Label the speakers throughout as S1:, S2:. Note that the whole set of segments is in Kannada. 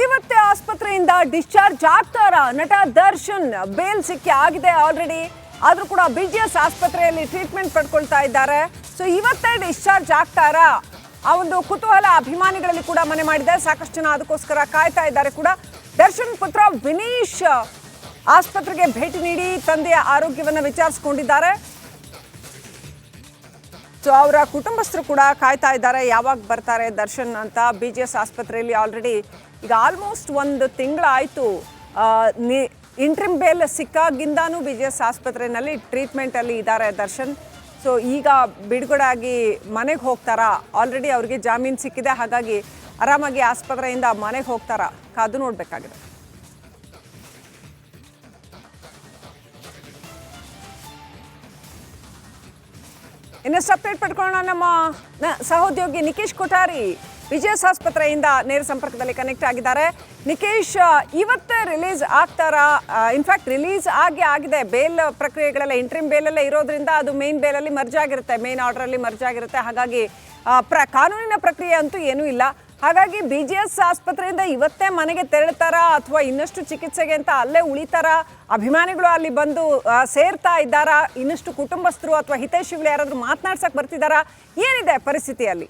S1: ಇವತ್ತೇ ಆಸ್ಪತ್ರೆಯಿಂದ ಡಿಸ್ಚಾರ್ಜ್ ಆಗ್ತಾರ? ನಟ ದರ್ಶನ್, ಬೇಲ್ ಸಿಕ್ಕಿ ಆಗಿದೆ ಆಲ್ರೆಡಿ ಆದ್ರೂ ಕೂಡ ಬಿ ಜಿ ಎಸ್ ಆಸ್ಪತ್ರೆಯಲ್ಲಿ ಟ್ರೀಟ್ಮೆಂಟ್ ಪಡ್ಕೊಳ್ತಾ ಇದ್ದಾರೆ. ಸೊ ಇವತ್ತೇ ಡಿಸ್ಚಾರ್ಜ್ ಆಗ್ತಾರಾ? ಆ ಒಂದು ಕುತೂಹಲ ಅಭಿಮಾನಿಗಳಲ್ಲಿ ಕೂಡ ಮನೆ ಮಾಡಿದೆ. ಸಾಕಷ್ಟು ಜನ ಅದಕ್ಕೋಸ್ಕರ ಕಾಯ್ತಾ ಇದ್ದಾರೆ ಕೂಡ. ದರ್ಶನ್ ಪುತ್ರ ವಿನೀಶ್ ಆಸ್ಪತ್ರೆಗೆ ಭೇಟಿ ನೀಡಿ ತಂದೆಯ ಆರೋಗ್ಯವನ್ನ ವಿಚಾರಿಸಿಕೊಂಡಿದ್ದಾರೆ. ಸೊ ಅವರ ಕುಟುಂಬಸ್ಥರು ಕೂಡ ಕಾಯ್ತಾ ಇದ್ದಾರೆ. ಯಾವಾಗ ಬರ್ತಾರೆ ದರ್ಶನ್ ಅಂತ. ಬಿ ಜಿ ಎಸ್ ಆಸ್ಪತ್ರೆಯಲ್ಲಿ ಆಲ್ರೆಡಿ ಈಗ ಆಲ್ಮೋಸ್ಟ್ ಒಂದು ತಿಂಗಳಾಯಿತು ಇಂಟ್ರಿಮ್ ಬೇಲ್ ಸಿಕ್ಕಾಗಿಂದಾನು ಬಿ ಜಿ ಎಸ್ ಆಸ್ಪತ್ರೆಯಲ್ಲಿ ಟ್ರೀಟ್ಮೆಂಟಲ್ಲಿ ಇದ್ದಾರೆ ದರ್ಶನ್. ಸೊ ಈಗ ಬಿಡುಗಡೆ ಆಗಿ ಮನೆಗೆ ಹೋಗ್ತಾರಾ? ಆಲ್ರೆಡಿ ಅವ್ರಿಗೆ ಜಾಮೀನು ಸಿಕ್ಕಿದೆ, ಹಾಗಾಗಿ ಆರಾಮಾಗಿ ಆಸ್ಪತ್ರೆಯಿಂದ ಮನೆಗೆ ಹೋಗ್ತಾರಾ? ಕಾದು ನೋಡಬೇಕಾಗಿದೆ. ಇನ್ನಷ್ಟು ಅಪ್ಡೇಟ್ ಪಡ್ಕೊಳ್ಳೋಣ ನಮ್ಮ ನ- ಸಹೋದ್ಯೋಗಿ ನಿಕೇಶ್ ಕೊಠಾರಿ? ವಿಜಯಸ್ ಆಸ್ಪತ್ರೆಯಿಂದ ನೇರ ಸಂಪರ್ಕದಲ್ಲಿ ಕನೆಕ್ಟ್ ಆಗಿದ್ದಾರೆ. ನಿಕೇಶ್ ಇವತ್ತೇ ರಿಲೀಸ್ ಆಗ್ತಾರಾ? ಇನ್ಫ್ಯಾಕ್ಟ್ ರಿಲೀಸ್ ಆಗಿ ಆಗಿದೆ. ಬೇಲ್ ಪ್ರಕ್ರಿಯೆಗಳೆಲ್ಲ ಇಂಟ್ರಿಮ್ ಬೇಲಲ್ಲೇ ಇರೋದ್ರಿಂದ ಅದು ಮೇನ್ ಬೇಲಲ್ಲಿ ಮರ್ಜ್ ಆಗಿರುತ್ತೆ. ಮೇನ್ ಆರ್ಡರಲ್ಲಿ ಮರ್ಜ್ ಆಗಿರುತ್ತೆ. ಹಾಗಾಗಿ ಪ್ರ, ಕಾನೂನಿನ ಪ್ರಕ್ರಿಯೆ ಅಂತೂ ಏನೂ ಇಲ್ಲ. ಹಾಗಾಗಿ ಬಿ ಜಿ ಎಸ್ ಆಸ್ಪತ್ರೆಯಿಂದ ಇವತ್ತೇ ಮನೆಗೆ ತೆರಳ್ತಾರಾ ಅಥವಾ ಇನ್ನಷ್ಟು ಚಿಕಿತ್ಸೆಗೆ ಅಂತ ಅಲ್ಲೇ ಉಳಿತಾರಾ? ಅಭಿಮಾನಿಗಳು ಅಲ್ಲಿ ಬಂದು ಸೇರ್ತಾ ಇದ್ದಾರಾ? ಇನ್ನಷ್ಟು ಕುಟುಂಬಸ್ಥರು ಅಥವಾ ಹಿತೈಷಿಗಳು ಯಾರಾದರೂ ಮಾತನಾಡ್ಸಕ್ಕೆ ಬರ್ತಿದ್ದಾರಾ? ಏನಿದೆ ಪರಿಸ್ಥಿತಿಯಲ್ಲಿ?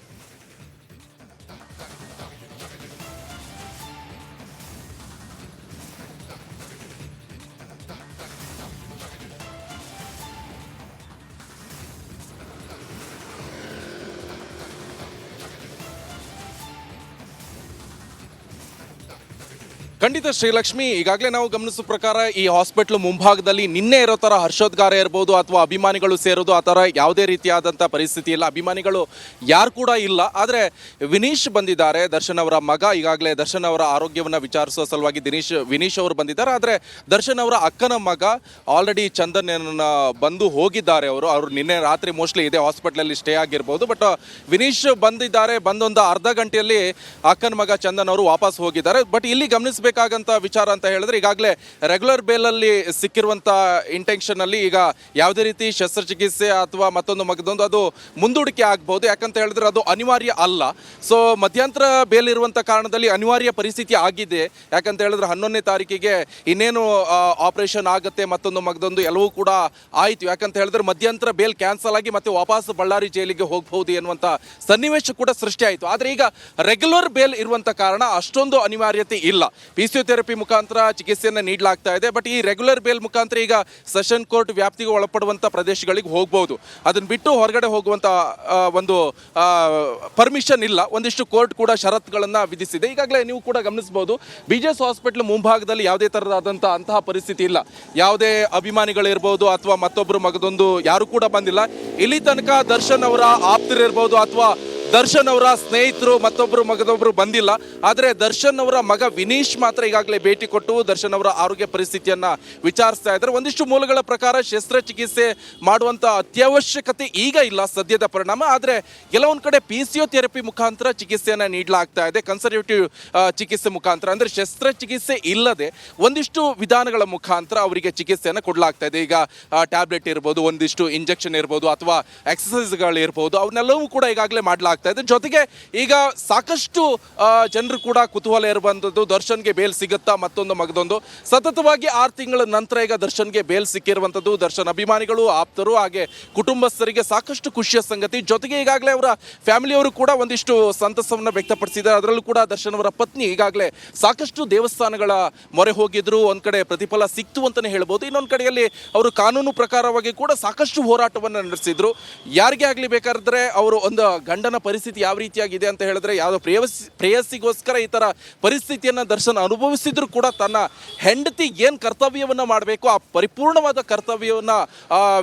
S2: ಖಂಡಿತ ಶ್ರೀಲಕ್ಷ್ಮಿ, ಈಗಾಗಲೇ ನಾವು ಗಮನಿಸೋ ಪ್ರಕಾರ ಈ ಹಾಸ್ಪಿಟ್ಲ್ ಮುಂಭಾಗದಲ್ಲಿ ನಿನ್ನೆ ಇರೋ ಥರ ಹರ್ಷೋದ್ಗಾರ ಇರ್ಬೋದು ಅಥವಾ ಅಭಿಮಾನಿಗಳು ಸೇರೋದು ಆ ಥರ ಯಾವುದೇ ರೀತಿಯಾದಂಥ ಪರಿಸ್ಥಿತಿ ಇಲ್ಲ. ಅಭಿಮಾನಿಗಳು ಯಾರು ಕೂಡ ಇಲ್ಲ. ಆದರೆ ವಿನೀಶ್ ಬಂದಿದ್ದಾರೆ, ದರ್ಶನ್ ಅವರ ಮಗ. ಈಗಾಗಲೇ ದರ್ಶನ್ ಅವರ ಆರೋಗ್ಯವನ್ನು ವಿಚಾರಿಸುವ ಸಲುವಾಗಿ ದಿನೇಶ್, ವಿನೀಶ್ ಅವರು ಬಂದಿದ್ದಾರೆ. ಆದರೆ ದರ್ಶನ್ ಅವರ ಅಕ್ಕನ ಮಗ ಆಲ್ರೆಡಿ ಚಂದನ್ ಬಂದು ಹೋಗಿದ್ದಾರೆ ಅವರು. ಅವರು ನಿನ್ನೆ ರಾತ್ರಿ ಮೋಸ್ಟ್ಲಿ ಇದೇ ಹಾಸ್ಪಿಟ್ಲಲ್ಲಿ ಸ್ಟೇ ಆಗಿರ್ಬೋದು. ಬಟ್ ವಿನೀಶ್ ಬಂದಿದ್ದಾರೆ. ಬಂದೊಂದು ಅರ್ಧ ಗಂಟೆಯಲ್ಲಿ ಅಕ್ಕನ ಮಗ ಚಂದನ್ ಅವರು ವಾಪಸ್ ಹೋಗಿದ್ದಾರೆ. ಬಟ್ ಇಲ್ಲಿ ಗಮನಿಸಬೇಕಾಗಂತ ವಿಚಾರ ಅಂತ ಹೇಳಿದ್ರೆ ಈಗಾಗಲೇ ರೆಗ್ಯುಲರ್ ಬೇಲಲ್ಲಿ ಇಂಟೆನ್ಷನ್ ಅಲ್ಲಿ ಈಗ ಯಾವುದೇ ರೀತಿ ಶಸ್ತ್ರಚಿಕಿತ್ಸೆ ಅಥವಾ ಮತ್ತೊಂದು ಮಗದೊಂದು ಅದು ಮುಂದೂಡಿಕೆ ಆಗ್ಬಹುದು ಯಾಕಂತ ಹೇಳಿದ್ರೆ ಅದು ಅನಿವಾರ್ಯ ಅಲ್ಲ. ಸೊ ಮಧ್ಯಂತರ ಬೇಲ್ ಇರುವಂತ ಕಾರಣದಲ್ಲಿ ಅನಿವಾರ್ಯ ಪರಿಸ್ಥಿತಿ ಆಗಿದೆ. ಯಾಕಂತ ಹೇಳಿದ್ರೆ ಹನ್ನೊಂದನೇ ತಾರೀಕಿಗೆ ಇನ್ನೇನು ಆಪರೇಷನ್ ಆಗುತ್ತೆ, ಮತ್ತೊಂದು ಮಗದೊಂದು ಎಲ್ಲವೂ ಕೂಡ ಆಯಿತು. ಯಾಕಂತ ಹೇಳಿದ್ರೆ ಮಧ್ಯಂತರ ಬೇಲ್ ಕ್ಯಾನ್ಸಲ್ ಆಗಿ ಮತ್ತೆ ವಾಪಸ್ ಬಳ್ಳಾರಿ ಜೈಲಿಗೆ ಹೋಗಬಹುದು ಎನ್ನುವಂತ ಸನ್ನಿವೇಶ ಕೂಡ ಸೃಷ್ಟಿ ಆಯಿತು. ಆದರೆ ಈಗ ರೆಗ್ಯುಲರ್ ಬೇಲ್ ಇರುವಂತ ಕಾರಣ ಅಷ್ಟೊಂದು ಅನಿವಾರ್ಯತೆ ಇಲ್ಲ. ಫಿಸಿಯೋಥೆರಪಿ ಮುಖಾಂತರ ಚಿಕಿತ್ಸೆಯನ್ನು ನೀಡಲಾಗ್ತಾ ಇದೆ. ಬಟ್ ಈ ರೆಗ್ಯುಲರ್ ಬೇಲ್ ಮುಖಾಂತರ ಈಗ ಸೆಷನ್ ಕೋರ್ಟ್ ವ್ಯಾಪ್ತಿಗೆ ಒಳಪಡುವಂಥ ಪ್ರದೇಶಗಳಿಗೆ ಹೋಗ್ಬೋದು. ಅದನ್ನು ಬಿಟ್ಟು ಹೊರಗಡೆ ಹೋಗುವಂಥ ಒಂದು ಪರ್ಮಿಷನ್ ಇಲ್ಲ. ಒಂದಿಷ್ಟು ಕೋರ್ಟ್ ಕೂಡ ಷರತ್ತುಗಳನ್ನು ವಿಧಿಸಿದೆ. ಈಗಾಗಲೇ ನೀವು ಕೂಡ ಗಮನಿಸಬಹುದು ಎಸ್ ಹಾಸ್ಪಿಟ್ಲ್ ಮುಂಭಾಗದಲ್ಲಿ ಯಾವುದೇ ಥರದಾದಂಥ ಅಂತಹ ಪರಿಸ್ಥಿತಿ ಇಲ್ಲ. ಯಾವುದೇ ಅಭಿಮಾನಿಗಳಿರ್ಬೋದು ಅಥವಾ ಮತ್ತೊಬ್ಬರು ಮಗದೊಂದು ಯಾರು ಕೂಡ ಬಂದಿಲ್ಲ. ಇಲ್ಲಿ ತನಕ ದರ್ಶನ್ ಅವರ ಆಪ್ತರಿರ್ಬೋದು ಅಥವಾ ದರ್ಶನ್ ಅವರ ಸ್ನೇಹಿತರು ಮತ್ತೊಬ್ಬರು ಮಗದೊಬ್ಬರು ಬಂದಿಲ್ಲ. ಆದರೆ ದರ್ಶನ್ ಅವರ ಮಗ ವಿನೀಶ್ ಮಾತ್ರ ಈಗಾಗಲೇ ಭೇಟಿ ಕೊಟ್ಟು ದರ್ಶನ್ ಅವರ ಆರೋಗ್ಯ ಪರಿಸ್ಥಿತಿಯನ್ನು ವಿಚಾರಿಸ್ತಾ ಇದ್ದಾರೆ. ಒಂದಿಷ್ಟು ಮೂಲಗಳ ಪ್ರಕಾರ ಶಸ್ತ್ರಚಿಕಿತ್ಸೆ ಮಾಡುವಂಥ ಅತ್ಯವಶ್ಯಕತೆ ಈಗ ಇಲ್ಲ ಸದ್ಯದ ಪರಿಣಾಮ. ಆದರೆ ಕೆಲವೊಂದು ಕಡೆ ಪಿಸಿಯೋಥೆರಪಿ ಮುಖಾಂತರ ಚಿಕಿತ್ಸೆಯನ್ನು ನೀಡಲಾಗ್ತಾ ಇದೆ. ಕನ್ಸರ್ವೇಟಿವ್ ಚಿಕಿತ್ಸೆ ಮುಖಾಂತರ. ಅಂದರೆ ಶಸ್ತ್ರಚಿಕಿತ್ಸೆ ಇಲ್ಲದೆ ಒಂದಿಷ್ಟು ವಿಧಾನಗಳ ಮುಖಾಂತರ ಅವರಿಗೆ ಚಿಕಿತ್ಸೆಯನ್ನು ಕೊಡಲಾಗ್ತಾ ಇದೆ. ಈಗ ಟ್ಯಾಬ್ಲೆಟ್ ಇರ್ಬೋದು, ಒಂದಿಷ್ಟು ಇಂಜೆಕ್ಷನ್ ಇರ್ಬೋದು ಅಥವಾ ಎಕ್ಸಸೈಸ್ಗಳು ಇರ್ಬೋದು. ಅವನ್ನೆಲ್ಲವೂ ಕೂಡ ಈಗಾಗಲೇ ಮಾಡಲಾಗ್ತಾ ಇದೆ. ಜೊತೆಗೆ ಈಗ ಸಾಕಷ್ಟು ಜನರು ಕೂಡ ಕುತೂಹಲ ಇರುವಂಥದ್ದು. ದರ್ಶನ್ಗೆ ಬೇಲ್ ಸಿಗುತ್ತಾ ಮತ್ತೊಂದು ಮಗದೊಂದು. ಸತತವಾಗಿ ಆರು ತಿಂಗಳ ನಂತರ ಈಗ ದರ್ಶನ್ಗೆ ಬೇಲ್ ಸಿಕ್ಕಿರುವಂಥದ್ದು. ದರ್ಶನ್ ಅಭಿಮಾನಿಗಳು, ಆಪ್ತರು ಹಾಗೆ ಕುಟುಂಬಸ್ಥರಿಗೆ ಸಾಕಷ್ಟು ಖುಷಿಯ ಸಂಗತಿ. ಜೊತೆಗೆ ಈಗಾಗಲೇ ಅವರ ಫ್ಯಾಮಿಲಿಯವರು ಕೂಡ ಒಂದಿಷ್ಟು ಸಂತಸವನ್ನು ವ್ಯಕ್ತಪಡಿಸಿದ್ದಾರೆ. ಅದರಲ್ಲೂ ಕೂಡ ದರ್ಶನ್ ಅವರ ಪತ್ನಿ ಈಗಾಗಲೇ ಸಾಕಷ್ಟು ದೇವಸ್ಥಾನಗಳ ಮೊರೆ ಹೋಗಿದ್ರು. ಒಂದು ಕಡೆ ಪ್ರತಿಫಲ ಸಿಕ್ತು ಅಂತಲೇ ಹೇಳ್ಬೋದು. ಇನ್ನೊಂದು ಕಡೆಯಲ್ಲಿ ಅವರು ಕಾನೂನು ಪ್ರಕಾರವಾಗಿ ಕೂಡ ಸಾಕಷ್ಟು ಹೋರಾಟವನ್ನು ನಡೆಸಿದ್ರು. ಯಾರಿಗೆ ಆಗಲಿ ಬೇಕಾದ್ರೆ, ಅವರು ಒಂದು ಗಂಡನ ಪರಿಸ್ಥಿತಿ ಯಾವ ರೀತಿಯಾಗಿದೆ ಅಂತ ಹೇಳಿದ್ರೆ ಯಾವುದೋ ಪ್ರೇಯಸ್, ಪ್ರೇಯಸ್ಸಿಗೋಸ್ಕರ ಈ ಥರ ಪರಿಸ್ಥಿತಿಯನ್ನು ದರ್ಶನ ಅನುಭವಿಸಿದ್ರು ಕೂಡ ತನ್ನ ಹೆಂಡತಿ ಏನು ಕರ್ತವ್ಯವನ್ನ ಮಾಡಬೇಕು, ಆ ಪರಿಪೂರ್ಣವಾದ ಕರ್ತವ್ಯವನ್ನ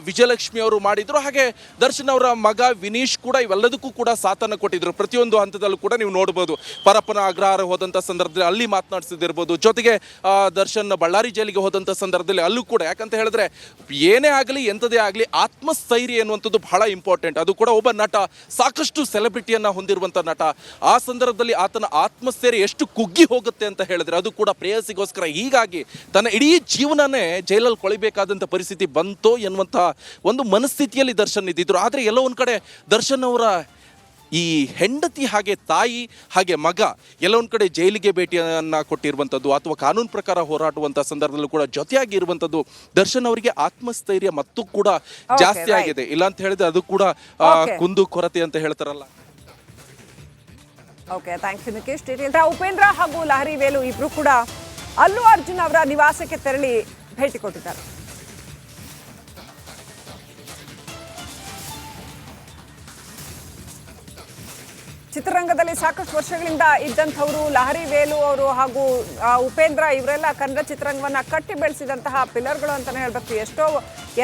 S2: ವಿಜಯಲಕ್ಷ್ಮಿ ಅವರು ಮಾಡಿದ್ರು. ಹಾಗೆ ದರ್ಶನ್ ಅವರ ಮಗ ವಿನೀಶ್ ಕೂಡ ಇವೆಲ್ಲದಕ್ಕೂ ಕೂಡ ಸಾಥನ್ನು ಕೊಟ್ಟಿದ್ರು. ಪ್ರತಿಯೊಂದು ಹಂತದಲ್ಲೂ ಕೂಡ ನೀವು ನೋಡ್ಬೋದು, ಪರಪ್ಪನ ಅಗ್ರಹಾರ ಹೋದಂಥ ಸಂದರ್ಭದಲ್ಲಿ ಅಲ್ಲಿ ಮಾತನಾಡಿಸಿದಿರ್ಬೋದು. ಜೊತೆಗೆ ದರ್ಶನ್ ಬಳ್ಳಾರಿ ಜೈಲಿಗೆ ಹೋದಂಥ ಸಂದರ್ಭದಲ್ಲಿ ಅಲ್ಲೂ ಕೂಡ, ಯಾಕಂತ ಹೇಳಿದ್ರೆ ಏನೇ ಆಗಲಿ, ಎಂಥದೇ ಆಗಲಿ, ಆತ್ಮಸ್ಥೈರ್ಯ ಎನ್ನುವಂಥದ್ದು ಬಹಳ ಇಂಪಾರ್ಟೆಂಟ್ ಅದು ಕೂಡ ಒಬ್ಬ ನಟ ಸಾಕಷ್ಟು ಸೆಲೆಬ್ರಿಟಿಯನ್ನ ಹೊಂದಿರುವಂಥ ನಟ. ಆ ಸಂದರ್ಭದಲ್ಲಿ ಆತನ ಆತ್ಮಸ್ಥೈರ್ಯ ಎಷ್ಟು ಕುಗ್ಗಿ ಹೋಗುತ್ತೆ ಅಂತ ಹೇಳಿದ್ರೆ ಅದು ಕೂಡ ಪ್ರೇಯಸಿಗೋಸ್ಕರ. ಹೀಗಾಗಿ ತನ್ನ ಇಡೀ ಜೀವನನೇ ಜೈಲಲ್ಲಿ ಕೊಳಿಬೇಕಾದಂಥ ಪರಿಸ್ಥಿತಿ ಬಂತೋ ಎನ್ನುವಂಥ ಒಂದು ಮನಸ್ಥಿತಿಯಲ್ಲಿ ದರ್ಶನ್ ಇದ್ದಿದ್ರು. ಆದರೆ ಎಲ್ಲೋ ಒಂದು ಕಡೆ ದರ್ಶನ್ ಅವರ ಈ ಹೆಂಡತಿ ಹಾಗೆ ತಾಯಿ ಹಾಗೆ ಮಗ ಎಲ್ಲೊಂದು ಕಡೆ ಜೈಲಿಗೆ ಭೇಟಿಯನ್ನು ಕೊಟ್ಟಿರುವಂಥದ್ದು ಅಥವಾ ಕಾನೂನು ಪ್ರಕಾರ ಹೋರಾಡುವಂಥ ಸಂದರ್ಭದಲ್ಲೂ ಕೂಡ ಜೊತೆಯಾಗಿ ಇರುವಂಥದ್ದು ದರ್ಶನ್ ಅವರಿಗೆ ಆತ್ಮಸ್ಥೈರ್ಯ ಮತ್ತು ಕೂಡ ಜಾಸ್ತಿ ಆಗಿದೆ. ಇಲ್ಲ ಅಂತ ಹೇಳಿದ್ರೆ ಅದು ಕೂಡ ಕುಂದು ಕೊರತೆ ಅಂತ ಹೇಳ್ತಾರಲ್ಲ.
S1: Okay thank you Nikesh detail Upendra ಹಾಗೂ ಲಹರಿ ವೇಲು ಇಬ್ರು ಕೂಡ ಅಲ್ಲು ಅರ್ಜುನ್ ಅವರ ನಿವಾಸಕ್ಕೆ ತೆರಳಿ ಭೇಟಿ ಕೊಟ್ಟಿದ್ದಾರೆ. ಚಿತ್ರರಂಗದಲ್ಲಿ ಸಾಕಷ್ಟು ವರ್ಷಗಳಿಂದ ಇದ್ದಂಥವರು ಲಹರಿ ವೇಲು ಅವರು ಹಾಗೂ ಉಪೇಂದ್ರ ಇವರೆಲ್ಲ ಕನ್ನಡ ಚಿತ್ರರಂಗವನ್ನು ಕಟ್ಟಿ ಬೆಳೆಸಿದಂತಹ ಪಿಲ್ಲರ್ಗಳು ಅಂತಾನೆ ಹೇಳ್ಬೇಕು. ಎಷ್ಟೋ,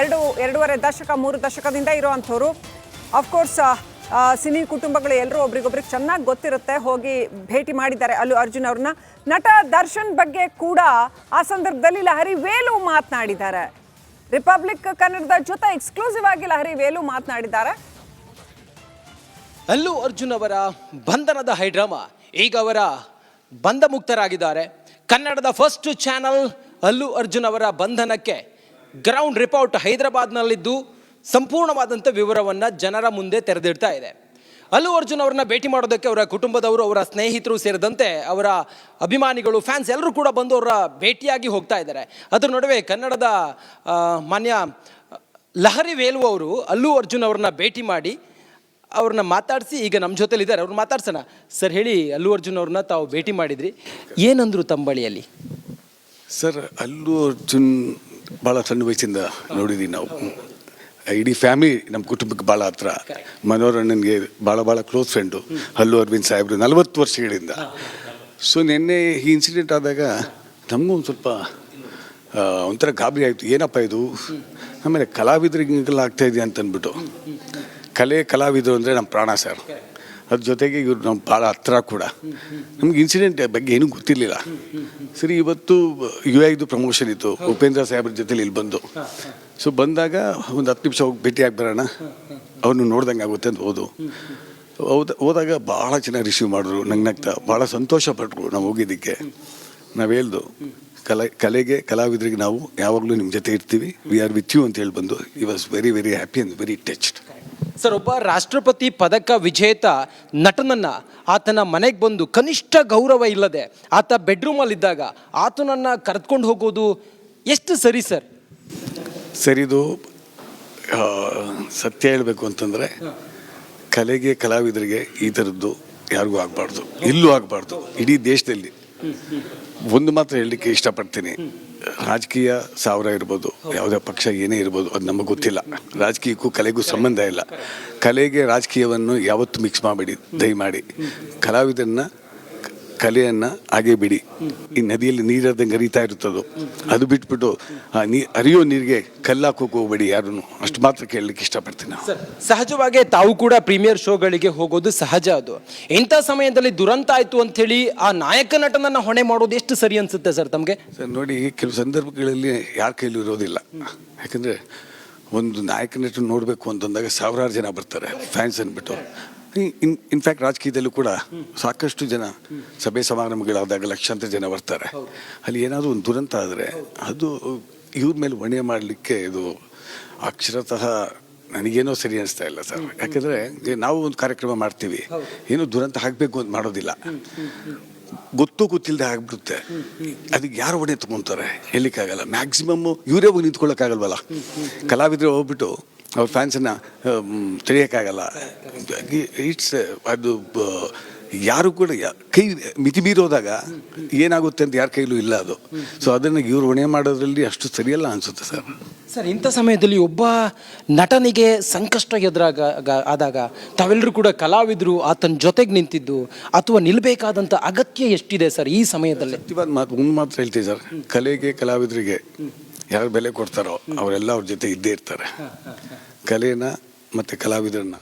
S1: ಎರಡು, ಎರಡೂವರೆ ದಶಕ, ಮೂರು ದಶಕದಿಂದ ಇರುವಂಥವ್ರು. ಅಫ್ಕೋರ್ಸ್ ಸಿನಿ ಕುಟುಂಬಗಳು ಎಲ್ಲರೂ ಒಬ್ರಿಗೊಬ್ರಿಗೆ ಚೆನ್ನಾಗಿ ಗೊತ್ತಿರುತ್ತೆ, ಹೋಗಿ ಭೇಟಿ ಮಾಡಿದ್ದಾರೆ ಅಲ್ಲು ಅರ್ಜುನ್ ಅವ್ರನ್ನ. ನಟ ದರ್ಶನ್ ಬಗ್ಗೆ ಕೂಡ ಆ ಸಂದರ್ಭದಲ್ಲಿ ಲಹರಿ ವೇಲು ಮಾತನಾಡಿದ್ದಾರೆ. ರಿಪಬ್ಲಿಕ್ ಕನ್ನಡದ ಜೊತೆ ಎಕ್ಸ್ಕ್ಲೂಸಿವ್ ಆಗಿ ಲಹರಿ ವೇಲು ಮಾತನಾಡಿದ್ದಾರೆ.
S3: ಅಲ್ಲು ಅರ್ಜುನ್ ಅವರ ಬಂಧನದ ಹೈಡ್ರಾಮಾ, ಈಗ ಅವರ ಬಂಧ ಮುಕ್ತರಾಗಿದ್ದಾರೆ ಕನ್ನಡದ ಫಸ್ಟ್ ಚಾನಲ್ ಅಲ್ಲು ಅರ್ಜುನ್ ಅವರ ಬಂಧನಕ್ಕೆ ಗ್ರೌಂಡ್ ರಿಪೋರ್ಟ್ ಹೈದರಾಬಾದ್ನಲ್ಲಿದ್ದು ಸಂಪೂರ್ಣವಾದಂಥ ವಿವರವನ್ನು ಜನರ ಮುಂದೆ ತೆರೆದಿಡ್ತಾ ಇದೆ. ಅಲ್ಲು ಅರ್ಜುನ್ ಅವ್ರನ್ನ ಭೇಟಿ ಮಾಡೋದಕ್ಕೆ ಅವರ ಕುಟುಂಬದವರು, ಅವರ ಸ್ನೇಹಿತರು ಸೇರಿದಂತೆ ಅವರ ಅಭಿಮಾನಿಗಳು ಫ್ಯಾನ್ಸ್ ಎಲ್ಲರೂ ಕೂಡ ಬಂದು ಅವರ ಭೇಟಿಯಾಗಿ ಹೋಗ್ತಾ ಇದ್ದಾರೆ. ಅದರ ನಡುವೆ ಕನ್ನಡದ ಮಾನ್ಯ ಲಹರಿ ವೇಲು ಅವರು ಅಲ್ಲು ಅರ್ಜುನ್ ಅವ್ರನ್ನ ಭೇಟಿ ಮಾಡಿ ಅವ್ರನ್ನ ಮಾತಾಡಿಸಿ ಈಗ ನಮ್ಮ ಜೊತೆಲಿದ್ದಾರೆ. ಅವ್ರನ್ನ ಮಾತಾಡ್ಸೋಣ. ಸರ್ ಹೇಳಿ, ಅಲ್ಲು ಅರ್ಜುನ್ ಅವ್ರನ್ನ ತಾವು ಭೇಟಿ ಮಾಡಿದ್ರಿ. ಏನಂದ್ರು ತಂಬಳಿಯಲ್ಲಿ?
S4: ಸರ್, ಅಲ್ಲು ಅರ್ಜುನ್ ಭಾಳ ಸಣ್ಣ ವಯಸ್ಸಿಂದ ನೋಡಿದ್ದೀವಿ ನಾವು. ಇಡೀ ಫ್ಯಾಮಿಲಿ ನಮ್ಮ ಕುಟುಂಬಕ್ಕೆ ಭಾಳ ಹತ್ರ. ನನಗೆ ಭಾಳ ಭಾಳ ಕ್ಲೋಸ್ ಫ್ರೆಂಡು ಅಲ್ಲು ಅರವಿಂದ್ ಸಾಹೇಬ್ರು ನಲವತ್ತು ವರ್ಷಗಳಿಂದ. ಸೊ ನಿನ್ನೆ ಈ ಇನ್ಸಿಡೆಂಟ್ ಆದಾಗ ನಮಗೂ ಒಂದು ಸ್ವಲ್ಪ ಒಂಥರ ಗಾಬರಿ ಆಯಿತು. ಏನಪ್ಪ ಇದು? ಆಮೇಲೆ ಕಲಾವಿದರಿಗೆಲ್ಲ ಹಿಂಗೆಲ್ಲ ಆಗ್ತಾ ಇದೆಯಾ ಅಂತ ಅಂದ್ಬಿಟ್ಟು. ಕಲೆ ಕಲಾವಿದರು ಅಂದರೆ ನಮ್ಮ ಪ್ರಾಣ ಸರ್. ಅದ್ರ ಜೊತೆಗೆ ಇವರು ನಮ್ಮ ಭಾಳ ಹತ್ರ ಕೂಡ. ನಮ್ಗೆ ಇನ್ಸಿಡೆಂಟ್ ಬಗ್ಗೆ ಏನೂ ಗೊತ್ತಿರಲಿಲ್ಲ. ಸರಿ, ಇವತ್ತು ಯು ಐದು ಪ್ರಮೋಷನ್ ಇತ್ತು. ಉಪೇಂದ್ರ ಸಾಹೇಬ್ರ ಜೊತೆಲಿ ಇಲ್ಲಿ ಬಂದು. ಸೊ ಬಂದಾಗ ಒಂದು ಹತ್ತು ನಿಮಿಷ ಹೋಗಿ ಭೇಟಿಯಾಗಿ ಬರೋಣ. ಅವನು ನೋಡ್ದಂಗೆ ಆಗುತ್ತೆ ಅಂತ ಹೋದು. ಹೋದ, ಹೋದಾಗ ಭಾಳ ಚೆನ್ನಾಗಿ ರಿಸೀವ್ ಮಾಡಿದ್ರು ನಂಗೆ ನಗ್ತಾ ಭಾಳ ಸಂತೋಷ ಪಟ್ಟರು ನಾವು ಹೋಗಿದ್ದಕ್ಕೆ. ನಾವು ಹೇಳ್ದು, ಕಲೆ, ಕಲೆಗೆ, ಕಲಾವಿದರಿಗೆ ನಾವು ಯಾವಾಗಲೂ ನಿಮ್ಮ ಜೊತೆ ಇರ್ತೀವಿ. ವಿ ಆರ್ ವಿತ್ ಯು ಅಂತ ಹೇಳಿ ಬಂದು ಈ was very very happy and very touched
S3: sir ಒಬ್ಬ ರಾಷ್ಟ್ರಪತಿ ಪದಕ ವಿಜೇತ ನಟನನ್ನ ಆತನ ಮನೆಗೆ ಬಂದು ಕನಿಷ್ಠ ಗೌರವ ಇಲ್ಲದೆ ಆತ ಬೆಡ್ರೂಮಲ್ಲಿದ್ದಾಗ ಆತನನ್ನ ಕರೆದುಕೊಂಡು ಹೋಗೋದು ಎಷ್ಟು ಸರಿ ಸರ್?
S4: ಸರಿದು ಸತ್ಯ ಹೇಳಬೇಕು ಅಂತಂದರೆ ಕಲೆಗೆ ಕಲಾವಿದರಿಗೆ ಈ ಥರದ್ದು ಯಾರಿಗೂ ಆಗಬಾರ್ದು. ಇಲ್ಲೂ ಆಗಬಾರ್ದು. ಇಡೀ ದೇಶದಲ್ಲಿ. ಒಂದು ಮಾತ್ರ ಹೇಳಲಿಕ್ಕೆ ಇಷ್ಟಪಡ್ತೀನಿ. ರಾಜಕೀಯ ಸಾವಿರ ಇರ್ಬೋದು, ಯಾವುದೇ ಪಕ್ಷ ಏನೇ ಇರ್ಬೋದು, ಅದು ನಮಗೆ ಗೊತ್ತಿಲ್ಲ. ರಾಜಕೀಯಕ್ಕೂ ಕಲೆಗೂ ಸಂಬಂಧ ಇಲ್ಲ. ಕಲೆಗೆ ರಾಜಕೀಯವನ್ನು ಯಾವತ್ತೂ ಮಿಕ್ಸ್ ಮಾಡಬೇಡಿ ದಯಮಾಡಿ. ಕಲಾವಿದನ್ನ ಕಲೆಯನ್ನು ಹಾಗೆ ಬಿಡಿ. ಈ ನದಿಯಲ್ಲಿ ನೀರದಂಗೆ ಹರಿತಾ ಇರುತ್ತದು. ಅದು ಬಿಟ್ಬಿಟ್ಟು ಆ ನೀ ಹರಿಯೋ ನೀರಿಗೆ ಕಲ್ಲಾಕೋಕೆ ಹೋಗ್ಬೇಡಿ ಯಾರೂ ಅಷ್ಟು ಮಾತ್ರ ಕೇಳಲಿಕ್ಕೆ ಇಷ್ಟಪಡ್ತೀನಿ ನಾವು
S3: ಸಹಜವಾಗಿ ತಾವು ಕೂಡ ಪ್ರೀಮಿಯರ್ ಶೋಗಳಿಗೆ ಹೋಗೋದು ಸಹಜ ಅದು. ಇಂಥ ಸಮಯದಲ್ಲಿ ದುರಂತ ಆಯ್ತು ಅಂತ ಹೇಳಿ ಆ ನಾಯಕ ನಟನನ್ನ ಹೊಣೆ ಮಾಡೋದು ಎಷ್ಟು ಸರಿ ಅನ್ಸುತ್ತೆ ಸರ್ ತಮಗೆ?
S4: ಸರ್ ನೋಡಿ ಕೆಲವು ಸಂದರ್ಭಗಳಲ್ಲಿ ಯಾರ ಕೈಲೂ ಇರೋದಿಲ್ಲ. ಯಾಕಂದರೆ ಒಂದು ನಾಯಕ ನಟನ ನೋಡಬೇಕು ಅಂತಂದಾಗ ಸಾವಿರಾರು ಜನ ಬರ್ತಾರೆ ಫ್ಯಾನ್ಸ್ ಅಂದ್ಬಿಟ್ಟು ಇನ್ ಇನ್ಫ್ಯಾಕ್ಟ್ ರಾಜಕೀಯದಲ್ಲೂ ಕೂಡ ಸಾಕಷ್ಟು ಜನ ಸಭೆ ಸಮಾರಂಭಗಳಾದಾಗ ಲಕ್ಷಾಂತರ ಜನ ಬರ್ತಾರೆ. ಅಲ್ಲಿ ಏನಾದರೂ ಒಂದು ದುರಂತ ಆದರೆ ಅದು ಇವ್ರ ಮೇಲೆ ಹೊಣೆ ಮಾಡಲಿಕ್ಕೆ ಇದು ಅಕ್ಷರತಃ ನನಗೇನೋ ಸರಿ ಅನಿಸ್ತಾ ಇಲ್ಲ ಸರ್. ಯಾಕಂದರೆ ನಾವು ಒಂದು ಕಾರ್ಯಕ್ರಮ ಮಾಡ್ತೀವಿ. ಏನೋ ದುರಂತ ಆಗಬೇಕು ಅಂತ ಮಾಡೋದಿಲ್ಲ. ಗೊತ್ತು ಗೊತ್ತಿಲ್ಲದೆ ಆಗ್ಬಿಡುತ್ತೆ. ಅದಕ್ಕೆ ಯಾರು ಹೊಣೆ ತಗೊಂತಾರೆ ಹೇಳಲಿಕ್ಕಾಗಲ್ಲ. ಮ್ಯಾಕ್ಸಿಮಮ್ ಇವರೇ ಹೋಗಿ ನಿಂತ್ಕೊಳ್ಳೋಕ್ಕಾಗಲ್ವಲ್ಲ? ಕಲಾವಿದರು ಹೋಗ್ಬಿಟ್ಟು ಅವ್ರ ಫ್ಯಾನ್ಸನ್ನು ತಿಳಿಯೋಕ್ಕಾಗಲ್ಲ. ಇಟ್ಸ್ ಅದು ಯಾರು ಕೂಡ ಕೈ ಮಿತಿ ಮೀರೋದಾಗ ಏನಾಗುತ್ತೆ ಅಂತ ಯಾರ ಕೈಲೂ ಇಲ್ಲ ಅದು. ಸೊ ಅದನ್ನು ಇವ್ರು ಹೊಣೆ ಮಾಡೋದ್ರಲ್ಲಿ ಅಷ್ಟು ಸರಿಯಲ್ಲ ಅನಿಸುತ್ತೆ ಸರ್.
S3: ಸರ್ ಇಂಥ ಸಮಯದಲ್ಲಿ ಒಬ್ಬ ನಟನಿಗೆ ಸಂಕಷ್ಟ ಎದುರಾಗ ಆದಾಗ ತಾವೆಲ್ಲರೂ ಕೂಡ ಕಲಾವಿದರು ಆತನ ಜೊತೆಗೆ ನಿಂತಿದ್ದು ಅಥವಾ ನಿಲ್ಬೇಕಾದಂಥ ಅಗತ್ಯ ಎಷ್ಟಿದೆ ಸರ್ ಈ ಸಮಯದಲ್ಲಿ?
S4: ಸತ್ಯವಾದ ಮಾತು ಒಂದು ಮಾತ್ರ ಹೇಳ್ತೀವಿ ಸರ್. ಕಲೆಗೆ ಕಲಾವಿದರಿಗೆ ಯಾರು ಬೆಲೆ ಕೊಡ್ತಾರೋ ಅವರೆಲ್ಲ ಅವ್ರ ಜೊತೆ ಇದ್ದೇ ಇರ್ತಾರೆ. ಕಲೆನ ಮತ್ತು ಕಲಾವಿದರನ್ನ